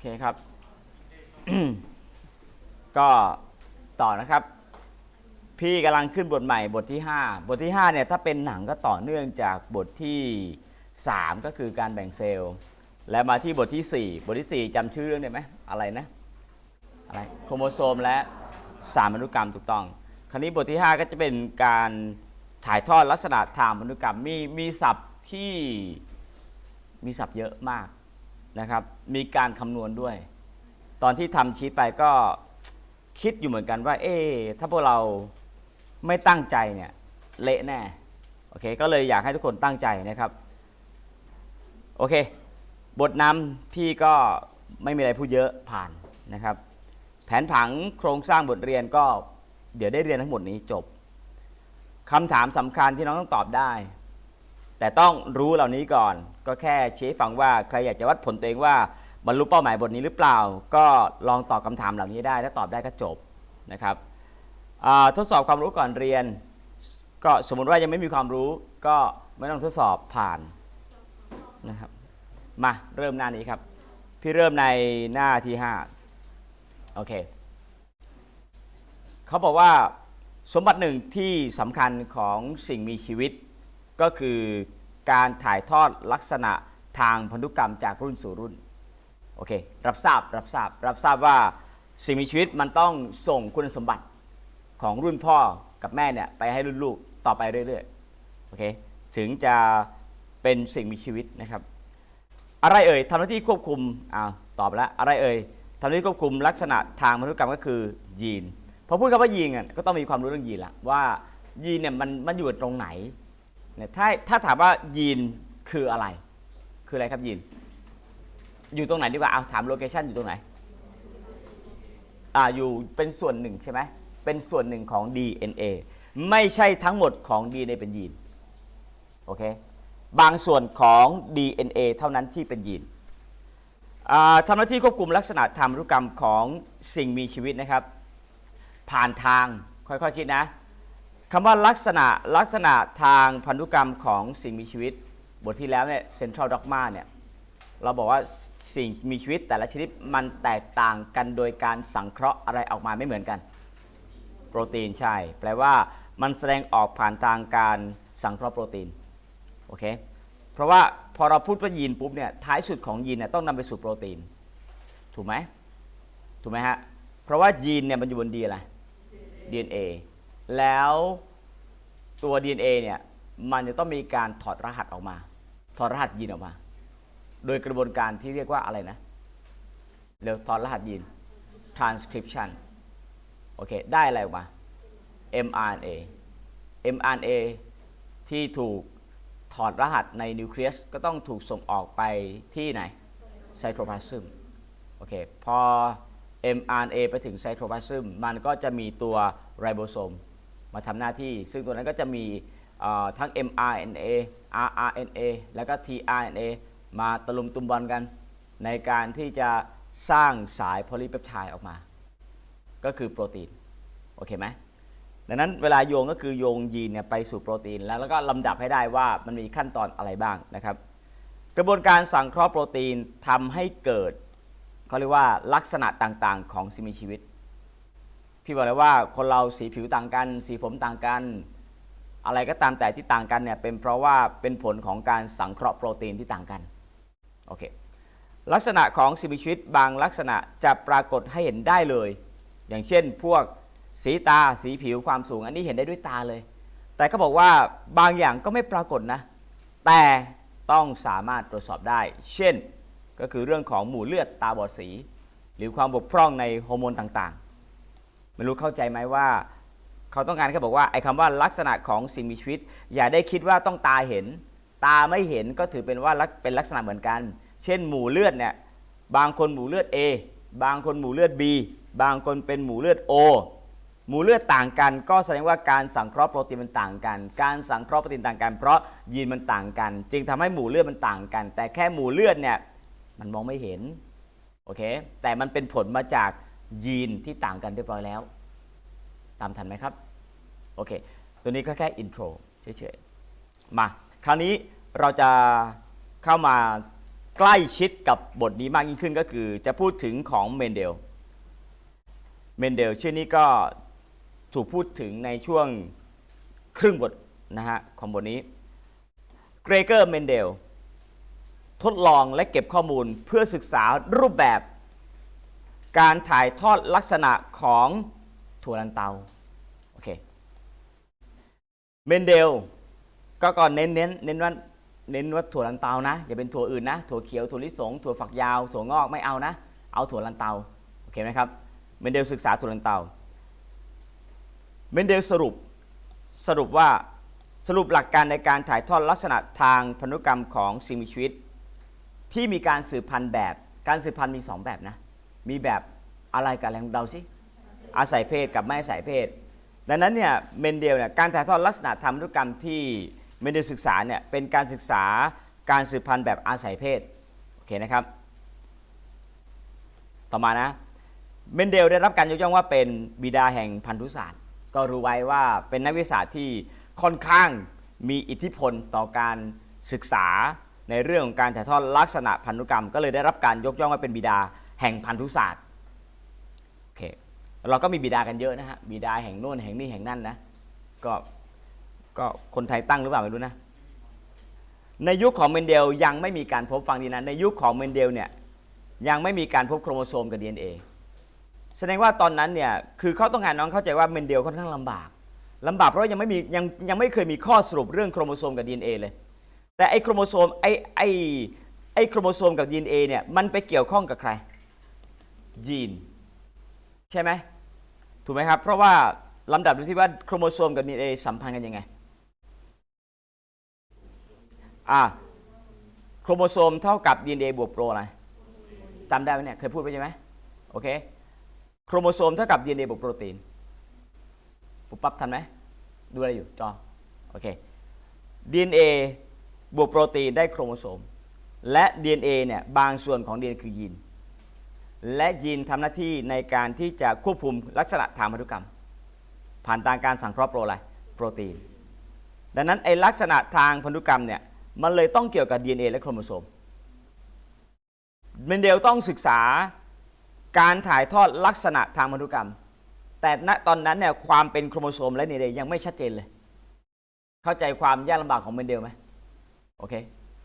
เคครับ ก็ต่อนะครับ พี่กำลังขึ้นบทใหม่บทที่ 5 บทที่ 5 เนี่ย ถ้าเป็นหนังก็ต่อเนื่องจากบทที่ 3 ก็คือการแบ่งเซลล์ และมาที่บทที่ 4 บทที่ 4จำชื่อเรื่องได้ไหมอะไรนะ อะไรโครโมโซมและสารพันธุกรรมถูกต้อง คราวนี้บทที่ 5 ก็จะเป็นการถ่ายทอดลักษณะทางพันธุกรรมมีมีศัพท์ที่มีศัพท์เยอะมาก นะครับมีการคำนวณด้วย ตอนที่ทำชีตไปก็คิดอยู่เหมือนกันว่า เอ๊ถ้าพวกเราไม่ตั้งใจเนี่ยเละแน่โอเคก็เลยอยากให้ทุกคนตั้งใจนะครับโอเค บทนำพี่ก็ไม่มีอะไรพูดเยอะผ่านนะครับ แผนผังโครงสร้างบทเรียนก็เดี๋ยวได้เรียนทั้งหมดนี้จบคำถามสำคัญที่น้องต้องตอบได้ แต่ต้องรู้เหล่านี้ก่อนก็แค่ชี้ให้ฟังว่าใครอยากจะวัดผลตัวเองว่าบรรลุเป้าหมายบทนี้หรือเปล่า ก็ลองตอบคำถามเหล่านี้ได้ ถ้าตอบได้ก็จบนะครับอ่าทดสอบความรู้ก่อนเรียน ก็สมมุติว่ายังไม่มีความรู้ ก็ไม่ต้องทดสอบผ่านนะครับ มาเริ่มหน้านี้ครับ พี่เริ่มในหน้าที่5โอเคเขาบอกว่าสมบัติหนึ่งที่สำคัญของสิ่งมีชีวิตก็คือ การถ่ายทอดลักษณะทางพันธุกรรมจากรุ่นสู่รุ่น โอเค รับทราบ รับทราบ รับทราบว่าสิ่งมีชีวิตมันต้องส่งคุณสมบัติของรุ่นพ่อกับแม่เนี่ยไปให้รุ่นลูกต่อไปเรื่อยๆ โอเค ถึงจะเป็นสิ่งมีชีวิตนะครับ อะไรเอ่ยทำหน้าที่ควบคุม อ้าว ตอบแล้ว อะไรเอ่ยทำหน้าที่ควบคุมลักษณะทางพันธุกรรมก็คือยีน พอพูดคำว่ายีนอะก็ต้องมีความรู้เรื่องยีนละว่ายีนเนี่ยมันมันอยู่ตรงไหน เนี่ยถ้าถ้าถามว่ายีนคืออะไร คืออะไรครับยีน อยู่ตรงไหนดีกว่าเอาถามโลเคชันอยู่ตรงไหนอ่าอยู่เป็นส่วนหนึ่งใช่ไหมเป็นส่วนหนึ่งของ DNA ไม่ใช่ทั้งหมดของ DNA เป็นยีนโอเคบางส่วนของ DNA เท่านั้นที่เป็นยีนทำหน้าที่ควบคุมลักษณะทางพันธุกรรมของสิ่งมีชีวิตนะครับ ผ่านทางค่อยๆคิดนะ คำว่าลักษณะลักษณะทางพันธุกรรมของสิ่งมีชีวิต บทที่แล้วเนี่ย Central Dogma เนี่ยเราบอกว่าสิ่งมีชีวิตแต่ละชนิดมันแตกต่างกันโดยการสังเคราะห์อะไรออกมาไม่เหมือนกัน โปรตีนใช่ แปลว่ามันแสดงออกผ่านทางการสังเคราะห์โปรตีนโอเคเพราะว่าพอเราพูดว่ายีนปุ๊บเนี่ยท้ายสุดของยีนเนี่ยต้องนำไปสู่โปรตีน ถูกไหมถูกไหมฮะเพราะว่ายีนเนี่ยมันอยู่บนดีอะไร DNA แล้วตัว DNA เนี่ยมันจะต้องมีการถอดรหัสออกมา ถอดรหัสยีนออกมา โดยกระบวนการที่เรียกว่าอะไรนะเร็วถอดรหัสยีน transcription โอเค ได้อะไรออกมา mRNA mRNA ที่ถูกถอดรหัสในนิวเคลียสก็ต้องถูกส่งออกไปที่ไหนไซโทพลาซึมโอเค พอ mRNA ไปถึงไซโทพลาซึมมันก็จะมีตัวไรโบโซม มาทำหน้าที่ ซึ่งตัวนั้นก็จะมีทั้ง mRNA rRNA แล้วก็ tRNA มาตะลุมตุมบอลกัน ในการที่จะสร้างสายโพลีเปปไทด์ออกมา ก็คือโปรตีน โอเคไหมดังนั้นเวลาโยงก็คือโยงยีนเนี่ยไปสู่โปรตีน แล้วแล้วก็ลำดับให้ได้ว่ามันมีขั้นตอนอะไรบ้างนะครับ กระบวนการสังเคราะห์โปรตีนทำให้เกิดเขาเรียกว่าลักษณะต่างๆ ของสิ่งมีชีวิต พี่บอกเลยว่าคนเราสีผิวต่างกัน สีผมต่างกัน อะไรก็ตามแต่ที่ต่างกันเนี่ยเป็นเพราะว่าเป็นผลของการสังเคราะห์โปรตีนที่ต่างกันโอเคลักษณะของสิ่งมีชีวิตบางลักษณะจะปรากฏให้เห็นได้เลย อย่างเช่น พวกสีตาสีผิวความสูง อันนี้เห็นได้ด้วยตาเลย แต่เขาบอกว่าบางอย่างก็ไม่ปรากฏนะ แต่ต้องสามารถตรวจสอบได้ เช่นก็คือเรื่องของหมู่เลือดตาบอดสี หรือความบกพร่องในฮอร์โมนต่าง ไม่รู้เข้าใจไหมว่า เขาต้องการแค่บอกว่าไอ้คำว่าลักษณะของสิ่งมีชีวิต อย่าได้คิดว่าต้องตาเห็น ตาไม่เห็นก็ถือเป็นว่าลักเป็นลักษณะเหมือนกัน เช่นหมู่เลือดเนี่ยบางคนหมู่เลือด A บางคนหมู่เลือด B บางคนเป็นหมู่เลือด O หมู่เลือดต่างกัน ก็แสดงว่าการสังเคราะห์โปรตีนมันต่างกัน การสังเคราะห์โปรตีนต่างกัน เพราะยีนมันต่างกัน จึงทำให้หมู่เลือดมันต่างกัน แต่แค่หมู่เลือดเนี่ยมันมองไม่เห็นโอเคแต่มันเป็นผลมาจาก ยีนที่ต่างกันเรียบร้อยแล้ว ตามทันไหมครับ โอเค ตัวนี้ก็แค่อินโทรเฉยๆ มา คราวนี้เราจะเข้ามาใกล้ชิดกับบทนี้มากยิ่งขึ้นก็คือจะพูดถึงของเมนเดล เมนเดลชื่อนี้ก็ถูกพูดถึงในช่วงครึ่งบทนะฮะของบทนี้ เกรเกอร์เมนเดล ทดลองและเก็บข้อมูลเพื่อศึกษารูปแบบ การถ่ายทอดลักษณะของถั่วลันเตาโอเคเมนเดลก็ก่อนเน้นเน้นเน้นว่าเน้นว่าถั่วลันเตานะอย่าเป็นถั่วอื่นนะ ถั่วเขียวถั่วลิสงถั่วฝักยาวถั่วงอกไม่เอานะ เอาถั่วลันเตาโอเคไหมครับเมนเดลศึกษาถั่วลันเตาเมนเดลสรุปสรุปว่าสรุปหลักการในการถ่ายทอดลักษณะทางพันธุกรรมของสิ่งมีชีวิต ที่มีการสืบพันธุ์แบบ การสืบพันธุ์มี 2 แบบนะ มีแบบอะไรกับอะไรงเราสิอาศัยเพศกับไม่อาศัยเพศ ดังนั้นเนี่ยเมนเดลเนี่ยการถ่ายทอดลักษณะทางพันธุกรรมที่เมนเดลศึกษาเนี่ยเป็นการศึกษาการสืบพันธุ์แบบอาศัยเพศโอเคนะครับ ต่อมานะเมนเดลได้รับการยกย่องว่าเป็นบิดาแห่งพันธุศาสตร์ ก็รู้ไว้ว่าเป็นนักวิทยาศาสตร์ที่ค่อนข้างมีอิทธิพลต่อการศึกษาในเรื่องของการถ่ายทอดลักษณะพันธุกรรม ก็เลยได้รับการยกย่องว่าเป็นบิดา แห่งพันธุศาสตร์โอเคเราก็มีบิดากันเยอะนะฮะบิดาแห่งโน่นแห่งนี้แห่งนั่นนะก็ก็คนไทยตั้งหรือเปล่าไม่รู้นะในยุคของเมนเดลยังไม่มีการพบฟังดีนะในยุคของเมนเดลเนี่ยยังไม่มีการพบโครโมโซมกับ DNA แสดงว่าตอนนั้นเนี่ยคือเขาต้องการน้องเข้าใจว่าเมนเดลค่อนข้างลำบากลำบากเพราะยังไม่มียังยังไม่เคยมีข้อสรุปเรื่องโครโมโซมกับ DNA เลย แต่ไอ้โครโมโซมไอ้ไอ้ไอ้โครโมโซมกับ DNA เนี่ยมันไปเกี่ยวข้องกับใคร ยีน ใช่ไหมถูกไหมครับ เพราะว่าลำดับดูสิว่าโครโมโซมกับ DNA สัมพันธ์กันยังไงอ่าโครโมโซมเท่ากับ DNA บวกโปรอะไรจำได้ไหมเนี่ยเคยพูดไปใช่ไหมโอเคโครโมโซมเท่ากับ DNA บวกโปรตีนปุ๊บปั๊บทันไหมดูอะไรอยู่จอโอเค DNA บวกโปรตีนได้โครโมโซม และ DNA เนี่ยบางส่วนของ DNA คือยีน และยีนทำหน้าที่ในการที่จะควบคุมลักษณะทางพันธุกรรม ผ่านทางการสังเคราะห์โปรอะไรโปรตีน ดังนั้นไอลักษณะทางพันธุกรรมเนี่ยมันเลยต้องเกี่ยวกับ DNA และโครโมโซมเมนเดลต้องศึกษาการถ่ายทอดลักษณะทางพันธุกรรม แต่ณตอนนั้นเนี่ยความเป็นโครโมโซมและ DNA ยังไม่ชัดเจนเลย เข้าใจความยากลำบากของเมนเดลไหมโอเค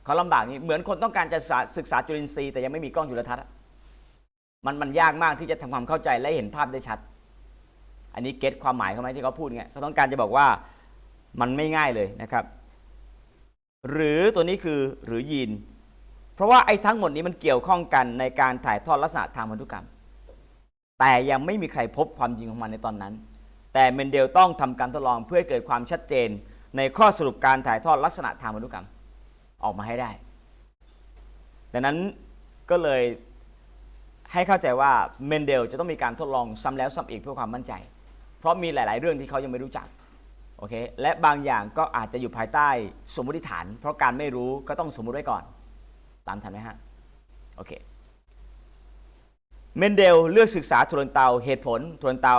เขาลำบากนี้เหมือนคนต้องการจะศึกษาจุลินทรีย์แต่ยังไม่มีกล้องจุลทรรศน์ มันมันยากมากที่จะทำความเข้าใจและเห็นภาพได้ชัด อันนี้เก็ตความหมายเขาไหมที่เขาพูดไงเขาต้องการจะบอกว่ามันไม่ง่ายเลยนะครับ หรือตัวนี้คือหรือยีน เพราะว่าไอ้ทั้งหมดนี้มันเกี่ยวข้องกันในการถ่ายทอดลักษณะทางพันธุกรรม แต่ยังไม่มีใครพบความจริงของมันในตอนนั้น แต่เมนเดลต้องทำการทดลองเพื่อเกิดความชัดเจน ในข้อสรุปการถ่ายทอดลักษณะทางพันธุกรรมออกมาให้ได้ ดังนั้นก็เลย ให้เข้าใจว่าเมนเดลจะต้องมีการทดลองซ้ำแล้วซ้ำอีกเพื่อความมั่นใจ เพราะมีหลาย ๆ เรื่องที่เขายังไม่รู้จักโอเคและบางอย่างก็อาจจะอยู่ภายใต้สมมติฐาน เพราะการไม่รู้ก็ต้องสมมุติไว้ก่อน ตามทันไหมฮะโอเคเมนเดลเลือกศึกษาถั่วลันเตาเหตุผลถั่วลันเตา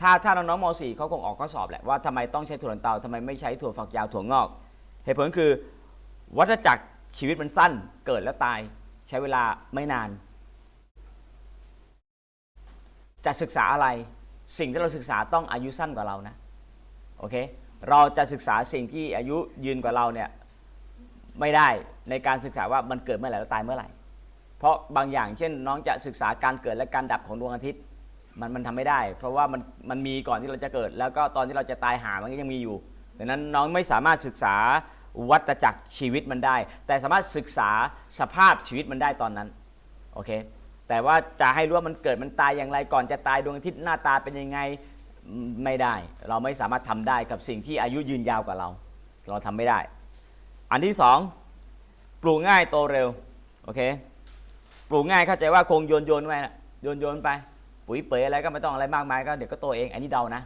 ถ้าถ้าน้องๆม .4 เขาคงออกข้อสอบแหละว่าทำไมต้องใช้ถั่วลันเตาทำไมไม่ใช้ถั่วฝักยาวถั่วงอก เหตุผลคือ วัฏจักรชีวิตมันสั้นเกิดแล้วตาย ใช้เวลาไม่นาน จะศึกษาอะไร สิ่งที่เราศึกษาต้องอายุสั้นกว่าเรานะโอเคเราจะศึกษาสิ่งที่อายุยืนกว่าเราเนี่ยไม่ได้ในการศึกษาว่ามันเกิดเมื่อไหร่แล้วตายเมื่อไหร่ เพราะบางอย่างเช่น น้องจะศึกษาการเกิดและการดับของดวงอาทิตย์ มันมันทำไม่ได้ เพราะว่ามันมันมีก่อนที่เราจะเกิด แล้วก็ตอนที่เราจะตายหามันก็ยังมีอยู่ดังนั้นน้องไม่สามารถศึกษาวัฏจักรชีวิตมันได้ แต่สามารถศึกษาสภาพชีวิตมันได้ตอนนั้นโอเค แต่ว่าจะให้รู้ว่ามันเกิดมันตายอย่างไรก่อนจะตายดวงอาทิตย์หน้าตาเป็นยังไงไม่ได้ เราไม่สามารถทำได้กับสิ่งที่อายุยืนยาวกว่าเรา เราทำไม่ได้ อันที่สองปลูกง่ายโตเร็วโอเคปลูกง่ายเข้าใจว่าคงโยนโยนไว้นะโยนโยนไป ปุ๋ยเป๋ยอะไรก็ไม่ต้องอะไรมากมายก็เดี๋ยวก็โตเองอันนี้เดานะ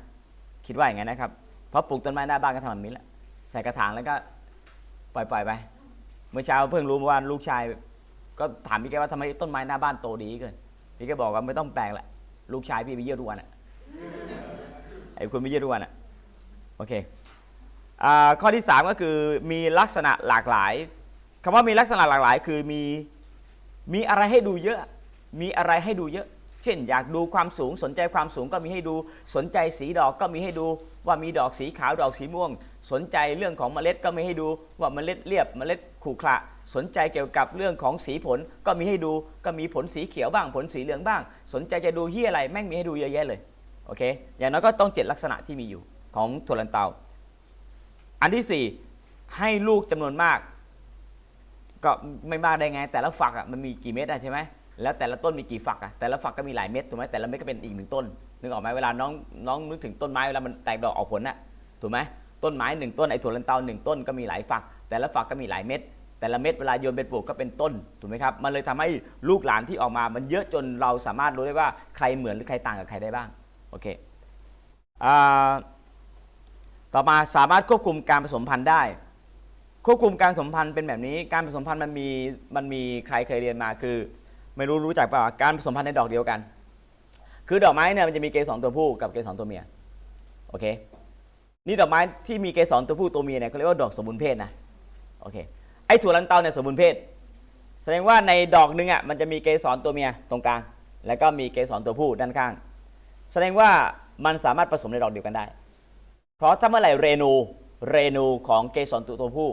คิดว่าอย่างนั้นนะครับเพราะปลูกต้นไม้หน้าบ้านก็ทำแบบนี้แหละใส่กระถางแล้วก็ปล่อยปล่อยไป เมื่อเช้าเพิ่งรู้ว่าลูกชาย ก็ถามพี่แกว่าทำไมต้นไม้หน้าบ้านโตดีเกินพี่แกบอกว่าไม่ต้องแปลงแหละลูกชายพี่ไปเยี่ยมทุกวันอะไอ้คุณไปเยี่ยมทุกวันอะโอเคอข้อที่สามก็คือมีลักษณะหลากหลายคำว่ามีลักษณะหลากหลาย คือมีมีอะไรให้ดูเยอะ มีอะไรให้ดูเยอะ เช่น อยากดูความสูงสนใจความสูงก็มีให้ดูสนใจสีดอกก็มีให้ดูว่ามีดอกสีขาวดอกสีม่วง สนใจเรื่องของเมล็ดก็มีให้ดูว่าเมล็ดเรียบเมล็ดขรุขระ สนใจเกี่ยวกับเรื่องของสีผลก็มีให้ดูก็มีผลสีเขียวบ้าง ผลสีเหลืองบ้าง สนใจจะดูที่อะไรแม่งมีให้ดูเยอะแยะเลยโอเคอย่างน้อยก็ต้องเจ็ดลักษณะที่มีอยู่ของถั่วลันเตา อันที่สี่ให้ลูกจำนวนมาก ก็ไม่มากได้ไง แต่ละฝักอะมันมีกี่เม็ดอะใช่ไหมแล้วแต่ละต้นมีกี่ฝักอะแต่ละฝักก็มีหลายเม็ดถูกไหมแต่ละเม็ดก็เป็นอีกหนึ่งต้นนึกออกไหมเวลาน้องน้องนึกถึงต้นไม้เวลามันแตกดอกออกผลน่ะถูกไหมต้นไม้หนึ่งต้นไอ้ถั่วลันเตาหนึ่งต้นก็มีหลายฝัก แต่ละฝักก็มีหลายเม็ด แต่ละเม็ดเวลาโยนเป็นปลูกก็เป็นต้นถูกไหมครับมันเลยทำให้ลูกหลานที่ออกมา มันเยอะจนเราสามารถรู้ได้ว่าใครเหมือนหรือใครต่างกับใครได้บ้างโอเคอต่อมาสามารถควบคุมการผสมพันธุ์ได้ ควบคุมการผสมพันธุ์เป็นแบบนี้การผสมพันธุ์มันมีมันมีใครเคยเรียนมาคือ ไม่รู้รู้จักเปล่าการผสมพันธุ์ในดอกเดียวกัน คือดอกไม้เนี่ยมันจะมีเกสรตัวผู้กับเกสรตัวเมียโอเคนี่ดอกไม้ที่มีเกสรตัวผู้ตัวเมียเนี่ยเขาเรียกว่าดอกสมบูรณ์เพศนะโอเค ไอ้ถั่วลันเตาเนี่ยสมบูรณ์เพศ แสดงว่าในดอกหนึ่งอะมันจะมีเกสรตัวเมียตรงกลาง แล้วก็มีเกสรตัวผู้ด้านข้าง แสดงว่ามันสามารถผสมในดอกเดียวกันได้ เพราะถ้าเมื่อไหร่เรนูเรนูของเกสรตัวตัวผู้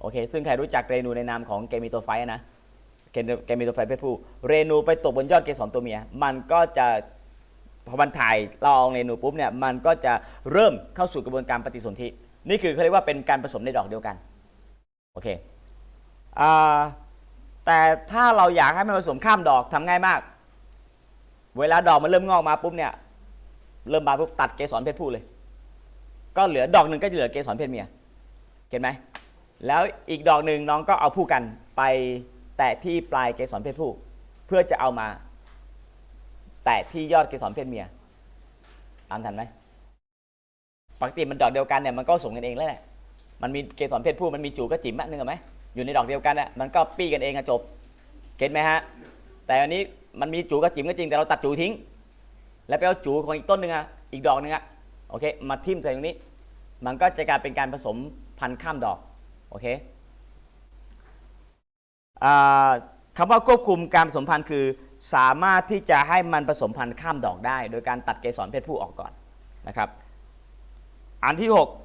โอเค ซึ่งใครรู้จักเรนูในนามของเกมิโตไฟนะเกมิเกมิโตไฟเพศผู้ เรนูไปตกบนยอดเกสรตัวเมีย มันก็จะพอมันถ่ายละอองเรนูปุ๊บเนี่ย มันก็จะเริ่มเข้าสู่กระบวนการปฏิสนธิ นี่คือเขาเรียกว่าเป็นการผสมในดอกเดียวกัน โอเคอ่าแต่ถ้าเราอยากให้มันผสมข้ามดอกทำง่ายมาก เวลาดอกมันเริ่มงอกมาปุ๊บเนี่ย เริ่มบานปุ๊บตัดเกสรเพศผู้เลย ก็เหลือดอกหนึ่งก็จะเหลือเกสรเพศเมีย เห็นไหม แล้วอีกดอกหนึ่งน้องก็เอาผู้กันไปแตะที่ปลายเกสรเพศผู้ เพื่อจะเอามา แตะที่ยอดเกสรเพศเมีย ตามทันไหม ปกติมันดอกเดียวกันเนี่ยมันก็ส่งกันเองแล้วแหละ มันมีเกสรเพศผู้มันมีจูก็จิ๋มอะนึกออกไหมอยู่ในดอกเดียวกันอะมันก็ปี้กันเองอะจบเก็ตไหมฮะแต่อันนี้มันมีจูกับจิ๋มก็จริงแต่เราตัดจูทิ้ง แล้วไปเอาจูของอีกต้นหนึ่งอะอีกดอกหนึ่งอะโอเคมาทิ่มใส่ตรงนี้ มันก็จะกลายเป็นการผสมพันธุ์ข้ามดอกโอเคอ่าคำว่าควบคุมการผสมพันธุ์คือ สามารถที่จะให้มันผสมพันธุ์ข้ามดอกได้ โดยการตัดเกสรเพศผู้ออกก่อนนะครับ อันที่ 6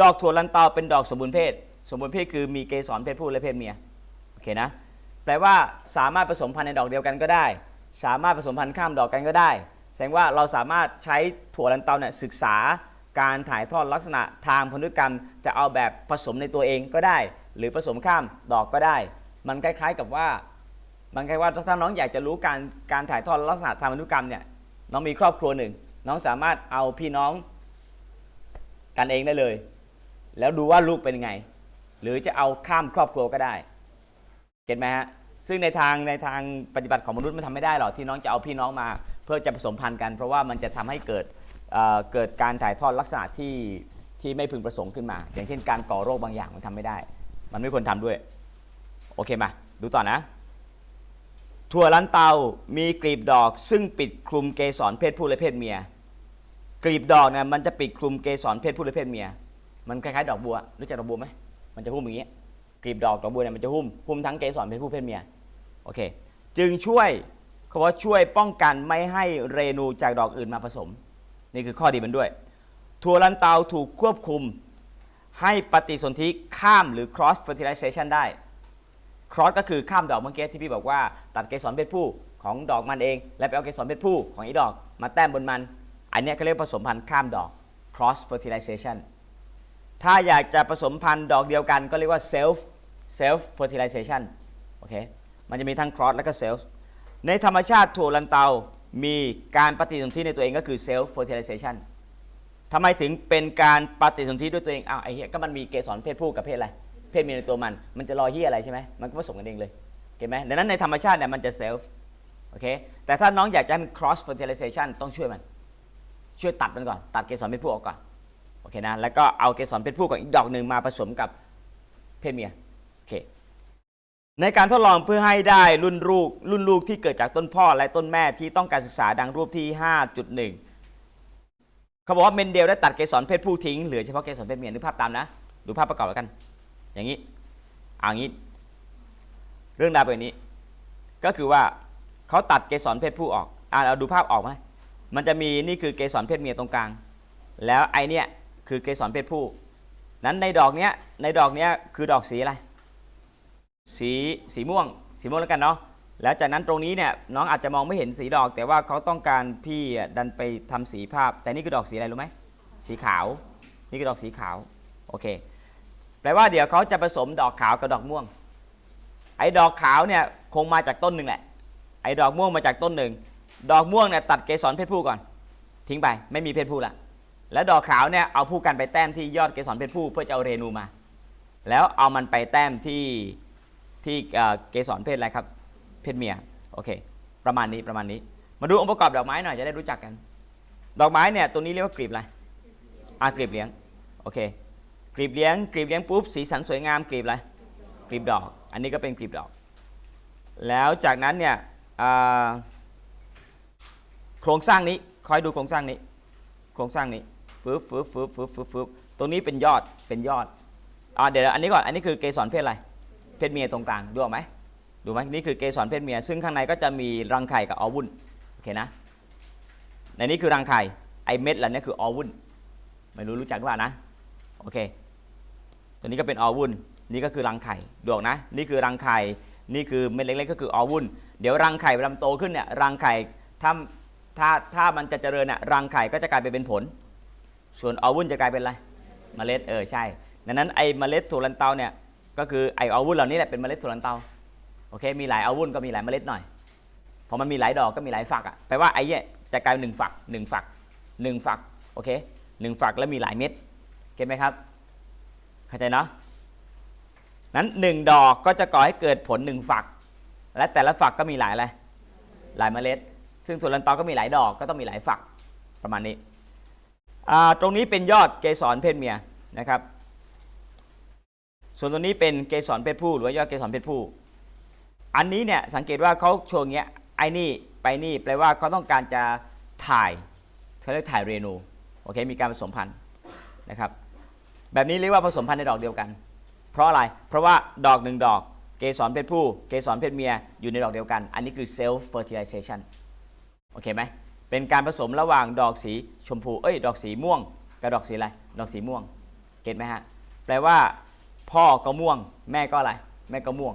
ดอกถั่วลันเตาเป็นดอกสมบูรณ์เพศ สมบูรณ์เพศคือมีเกสรเพศผู้และเพศเมียโอเคนะแปลว่าสามารถผสมพันธุ์ในดอกเดียวกันก็ได้ สามารถผสมพันธุ์ข้ามดอกกันก็ได้ แสดงว่าเราสามารถใช้ถั่วลันเตาเนี่ยศึกษาการถ่ายทอดลักษณะทางพันธุกรรม จะเอาแบบผสมในตัวเองก็ได้ หรือผสมข้ามดอกก็ได้ มันคล้ายๆกับว่ามันคล้ายว่าถ้าน้องอยากจะรู้การการถ่ายทอดลักษณะทางพันธุกรรมเนี่ยน้องมีครอบครัวหนึ่ง น้องสามารถเอาพี่น้องกันเองได้เลย แล้วดูว่าลูกเป็นยังไง หรือจะเอาข้ามครอบครัวก็ได้เก็ตไหมฮะซึ่งในทางในทางปฏิบัติของมนุษย์มันทำไม่ได้หรอกที่น้องจะเอาพี่น้องมา เพื่อจะผสมพันธุ์กัน เพราะว่ามันจะทำให้เกิดเเกิดการถ่ายทอดลักษณะที่ที่ไม่พึงประสงค์ขึ้นมา อย่างเช่นการก่อโรคบางอย่างมันทำไม่ได้ มันไม่ควรทำด้วย โอเคมาดูต่อนะถั่วลันเตา มีกลีบดอก ซึ่งปิดคลุมเกสรเพศผู้และเพศเมีย กลีบดอกเนี่ยมันจะปิดคลุมเกสรเพศผู้และเพศเมีย มันคล้ายๆดอกบัว รู้จักดอกบัวไหมมันจะหุ้มอย่างนี้ยกลีบดอกดอกบัวเนี่ยมันจะหุ้มหุ้มทั้งเกสรเพศผู้เพศเมียโอเค จึงช่วยเขาบอกว่าช่วยป้องกันไม่ให้เรนูจากดอกอื่นมาผสม นี่คือข้อดีมันด้วยถั่วลันเตาถูกควบคุมให้ปฏิสนธิข้ามหรือ cross fertilization ได้ cross ก็คือข้ามดอกเมื่อกี้ที่พี่บอกว่า ตัดเกสรเพศผู้ของดอกมันเอง แล้วไปเอาเกสรเพศผู้ของอีดอก มาแต้มบนมัน อันเนี้ยเขาเรียกผสมพันธุ์ข้ามดอก cross fertilization ถ้าอยากจะผสมพันธุ์ดอกเดียวกันก็เรียกว่า self self fertilization โอเค มันจะมีทั้ง cross และก็ self ในธรรมชาติถั่วลันเตา มีการปฏิสนธิในตัวเองก็คือ self fertilization ทำไมถึงเป็นการปฏิสนธิด้วยตัวเอง อ้าวไอ้เหี้ยก็มันมีเกสรเพศผู้กับเพศอะไร เพศเมียในตัวมัน มันจะรอเหี้ยอะไรใช่ไหมมันก็ผสมกันเองเลยเห็นไหมดังนั้นในธรรมชาติเนี่ยมันจะ self โอเค แต่ถ้าน้องอยากจะให้มัน cross fertilization ต้องช่วยมัน ช่วยตัดมันก่อน ตัดเกสรเพศผู้ออกก่อน โอเคนะแล้วก็เอาเกสรเพศผู้กับอีกดอกหนึ่งมาผสมกับเพศเมียโอเคในการทดลองเพื่อให้ได้รุ่นลูกรุ่นลูกที่เกิดจากต้นพ่อและต้นแม่ที่ต้องการศึกษาดังรูปที่ 5.1 เขาบอกว่าเมนเดลได้ตัดเกสรเพศผู้ทิ้งเหลือเฉพาะเกสรเพศเมียนึกภาพตามนะ ดูภาพประกอบแล้วกัน อย่างนี้เอางี้ เรื่องราวเป็นอย่างนี้ ก็คือว่าเขาตัดเกสรเพศผู้ออกอ่าเราดูภาพออกไหมมันจะมีนี่คือเกสรเพศเมียตรงกลาง แล้วไอเนี้ย คือเกสรเพศผู้ นั้นในดอกเนี้ยในดอกเนี้ยคือดอกสีอะไร สีสีม่วง สีม่วงแล้วกันเนาะแล้วจากนั้นตรงนี้เนี่ยน้องอาจจะมองไม่เห็นสีดอก แต่ว่าเขาต้องการพี่ดันไปทำสีภาพ แต่นี่คือดอกสีอะไรรู้ไหมสีขาว นี่คือดอกสีขาวโอเคแปลว่าเดี๋ยวเขาจะผสมดอกขาวกับดอกม่วง ไอ้ดอกขาวเนี่ยคงมาจากต้นหนึ่งแหละ ไอ้ดอกม่วงมาจากต้นหนึ่ง ดอกม่วงเนี่ยตัดเกสรเพศผู้ก่อน ทิ้งไปไม่มีเพศผู้ละ แล้วดอกขาวเนี่ยเอาผู้กันไปแต้มที่ยอดเกสรเพศผู้เพื่อจะเอาเรนูมา แล้วเอามันไปแต้มที่ที่เกสรเพศอะไรครับเพศเมียโอเค ประมาณนี้ประมาณนี้ มาดูองค์ประกอบดอกไม้หน่อยจะได้รู้จักกัน ดอกไม้เนี่ยตัวนี้เรียกว่ากลีบอะไรอ่ากลีบเลี้ยงโอเคกลีบเลี้ยงกลีบเลี้ยงปุ๊บสีสันสวยงามกลีบอะไรกลีบดอก อันนี้ก็เป็นกลีบดอก แล้วจากนั้นเนี่ยโครงสร้างนี้คอยดูโครงสร้างนี้ โครงสร้างนี้ ฟึบฟึบฟึบฟึบฟึบฟึบตรงนี้เป็นยอดเป็นยอดอ่าเดี๋ยวอันนี้ก่อนอันนี้คือเกสรเพศอะไรเพศเมียตรงกลางดูออกไหมดูไหมนี่คือเกสรเพศเมีย ซึ่งข้างในก็จะมีรังไข่กับออวุ้นโอเคนะในนี้คือรังไข่ไอเม็ดเหล่านี้คือออวุ้นไม่รู้รู้จักหรือเปล่านะโอเค ตัวนี้ก็เป็นออวุ้นนี่ก็คือรังไข่ดูออกนะ นี่คือรังไข่นี่คือเม็ดเล็กๆก็คือออวุ้นเดี๋ยวรังไข่เวลาโตขึ้นเนี่ยรังไข่ถ้าถ้าถ้ามันจะเจริญเนี่ยรังไข่ก็จะกลายไปเป็นผล ส่วนออวุ้นจะกลายเป็นอะไรเมล็ดเออใช่ดังนั้นไอ้เมล็ดถั่วลันเตาเนี่ยก็คือไอ้ออวุ้นเหล่านี้แหละเป็นเมล็ดถั่วลันเตาโอเคมีหลายออวุ้นก็มีหลายเมล็ดหน่อยพอมันมีหลายดอกก็มีหลายฝักอะแปลว่าไอ้เนี่ยจะกลายเป็นหนึ่งฝักหนึ่งฝักหนึ่งฝักโอเคหนึ่งฝักแล้วมีหลายเม็ดเก็ตไหมครับเข้าใจเนาะนั้นหนึ่งดอกก็จะก่อให้เกิดผลหนึ่งฝัก และแต่ละฝักก็มีหลายอะไรหลายเมล็ด ซึ่งถั่วลันเตาก็มีหลายดอกก็ต้องมีหลายฝักประมาณนี้ ตรงนี้เป็นยอดเกสรเพศเมียนะครับ ส่วนตรงนี้เป็นเกสรเพศผู้หรือว่ายอดเกสรเพศผู้ อันนี้เนี่ยสังเกตว่าเขาโชว์อย่างเงี้ยไอ้นี่ไปนี่แปลว่าเขาต้องการจะถ่ายเขาเรียกถ่ายเรนูโอเคมีการผสมพันธุ์นะครับ แบบนี้เรียกว่าผสมพันธุ์ในดอกเดียวกัน เพราะอะไรเพราะว่าดอกหนึ่งดอกเกสรเพศผู้ เกสรเพศเมียอยู่ในดอกเดียวกัน อันนี้คือ self fertilization โอเคไหม เป็นการผสมระหว่างดอกสีชมพู เอ้ย ดอกสีม่วง กับดอกสีอะไร ดอกสีม่วง เก็ตไหมฮะ แปลว่าพ่อก็ม่วง แม่ก็อะไร แม่ก็ม่วง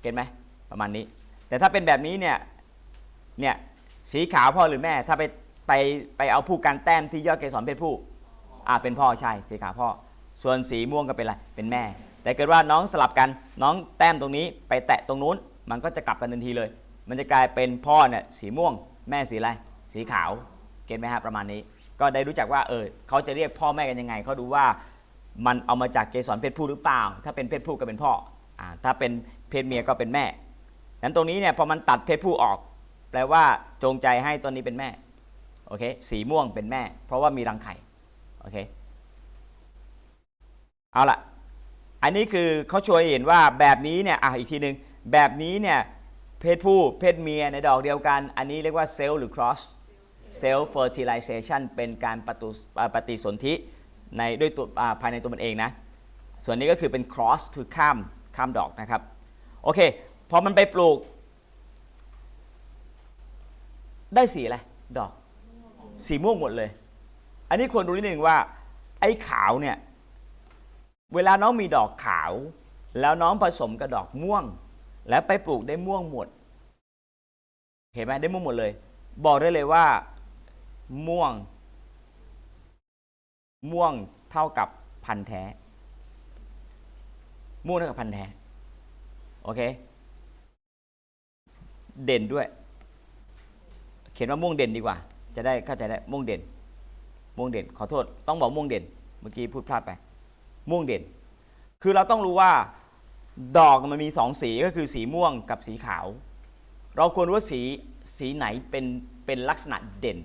เก็ตไหม ประมาณนี้ แต่ถ้าเป็นแบบนี้เนี่ย เนี่ย สีขาวพ่อหรือแม่ ถ้าไปไปไปเอาผู้การแต้มที่ยอดเกสรเพศผู้ อ่า เป็นพ่อใช่ สีขาวพ่อ ส่วนสีม่วงก็เป็นอะไร เป็นแม่ แต่เกิดว่าน้องสลับกัน น้องแต้มตรงนี้ ไปแตะตรงนู้น มันก็จะกลับกันทันทีเลย มันจะกลายเป็นพ่อเนี่ยสีม่วง แม่สีอะไร สีขาวเก็ตไหมฮะประมาณนี้ ก็ได้รู้จักว่าเออเขาจะเรียกพ่อแม่กันยังไงเขาดูว่ามันเอามาจากเกสรเพศผู้หรือเปล่า ถ้าเป็นเพศผู้ก็เป็นพ่ออ่าถ้าเป็นเพศเมียก็เป็นแม่นั้นตรงนี้เนี่ยพอมันตัดเพศผู้ออก แปลว่าจงใจให้ต้นนี้เป็นแม่โอเคสีม่วงเป็นแม่ เพราะว่ามีรังไข่โอเคเอาล่ะอันนี้คือเขาช่วยเห็นว่าแบบนี้เนี่ยอะอีกทีหนึ่งแบบนี้เนี่ยเพศผู้เพศเมียในดอกเดียวกัน อันนี้เรียกว่าเซลล์หรือ cross self fertilization เป็นการปฏิอ่าปฏิสนธิในด้วยตัวภายในตัวมันเองนะ ส่วนนี้ก็คือเป็น cross คือข้ามข้ามดอกนะครับ โอเค พอมันไปปลูก ได้สีอะไร ดอก สีม่วงหมดเลย อันนี้ควรรู้นิดนึงว่า ไอ้ขาวเนี่ย เวลาน้องมีดอกขาว แล้วน้องผสมกับดอกม่วง แล้วไปปลูกได้ม่วงหมด เห็นไหมได้ม่วงหมดเลย บอกได้เลยว่า ม่วง ม่วงเท่ากับพันแท้ ม่วงเท่ากับพันแท้ โอเค เด่นด้วย เขียนว่าม่วงเด่นดีกว่า จะได้เข้าใจได้ ม่วงเด่น ม่วงเด่น ขอโทษ ต้องบอกม่วงเด่น เมื่อกี้พูดพลาดไป ม่วงเด่น คือเราต้องรู้ว่า ดอกมันมีสองสีก็คือสีม่วงกับสีขาว เราควรรู้ว่าสีสีไหนเป็นเป็นลักษณะเด่น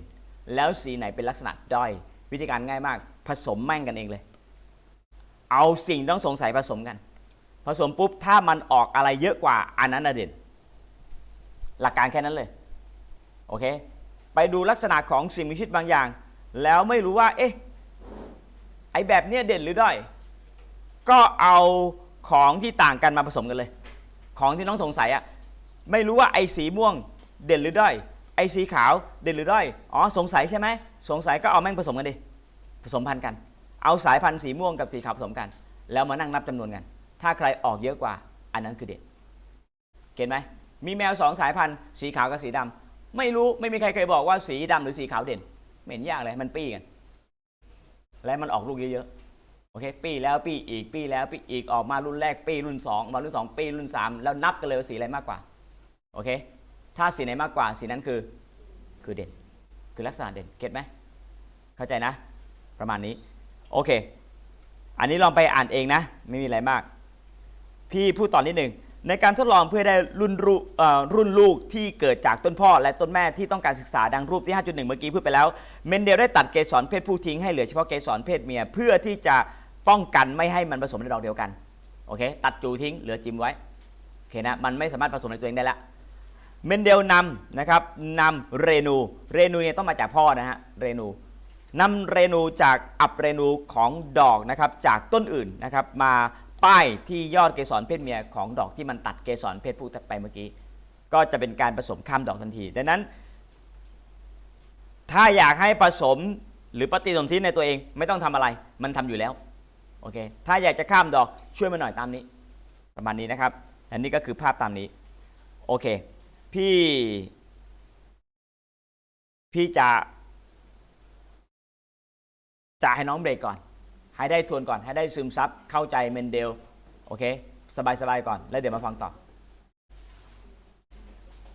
แล้วสีไหนเป็นลักษณะด้อย วิธีการง่ายมาก ผสมแม่งกันเองเลย เอาสิ่งต้องสงสัยผสมกัน ผสมปุ๊บถ้ามันออกอะไรเยอะกว่าอันนั้นเด่น หลักการแค่นั้นเลย โอเค ไปดูลักษณะของสิ่งมีชีวิตบางอย่าง แล้วไม่รู้ว่า เอ๊ะ ไอแบบเนี้ยเด่นหรือด้อย ก็เอาของที่ต่างกันมาผสมกันเลย ของที่น้องสงสัยอะไม่รู้ว่าไอสีม่วงเด่นหรือด้อย ไอ้สีขาวเด่นหรือด้อย อ๋อ สงสัยใช่ไหม สงสัยก็เอาแม่งผสมกันดิ ผสมพันธุ์กัน เอาสายพันธุ์สีม่วงกับสีขาวผสมกัน แล้วมานั่งนับจำนวนกัน ถ้าใครออกเยอะกว่า อันนั้นคือเด่น เก็ตไหม มีแมวสองสายพันธุ์สีขาวกับสีดำไม่รู้ ไม่มีใครเคยบอกว่าสีดำหรือสีขาวเด่น เหม็นยากเลย มันปี้กัน และมันออกลูกเยอะๆ โอเค ปีแล้วปีอีก ปีแล้วปีอีก ออกมารุ่นแรก ปีรุ่น2มารุ่น2ปีรุ่น 3 แล้วนับกันเลยว่าสีอะไรมากกว่า โอเค ถ้าสีไหนมากกว่าสีนั้นคือคือเด่น คือลักษณะเด่นเก็ตไหมเข้าใจนะ ประมาณนี้โอเค อันนี้ลองไปอ่านเองนะ ไม่มีอะไรมาก พี่พูดต่อนนิดหนึ่งในการทดลองเพื่อได้รุ่นลูกเอ่อรุ่นลูกที่เกิดจากต้นพ่อ และต้นแม่ที่ต้องการศึกษาดังรูปที่ 5.1 เมื่อกี้พูดไปแล้ว เมนเดลได้ตัดเกสรเพศผู้ทิ้งให้เหลือเฉพาะเกสรเพศเมีย เพื่อที่จะป้องกันไม่ให้มันผสมในดอกเดียวกัน โอเค ตัดจูทิ้งเหลือจิมไว้ โอเคนะ มันไม่สามารถผสมในตัวเองได้ละ เมนเดลนำนะครับนำเรนู เรนูเนี่ยต้องมาจากพ่อนะฮะ เรนูนำเรนูจากอับเรนูของดอกนะครับจากต้นอื่นนะครับมาป้ายที่ยอดเกสรเพศเมียของดอกที่มันตัดเกสรเพศผู้ไปเมื่อกี้ ก็จะเป็นการผสมข้ามดอกทันที ดังนั้น ถ้าอยากให้ผสมหรือปฏิสนธิในตัวเองไม่ต้องทำอะไร มันทำอยู่แล้วโอเคถ้าอยากจะข้ามดอกช่วยมาหน่อยตามนี้ ประมาณนี้นะครับ อันนี้ก็คือภาพตามนี้โอเค พี่ พี่จะ จะให้น้องเบรกก่อน ให้ได้ทวนก่อน ให้ได้ซึมซับเข้าใจเมนเดล โอเค สบายๆก่อน แล้วเดี๋ยวมาฟังต่อ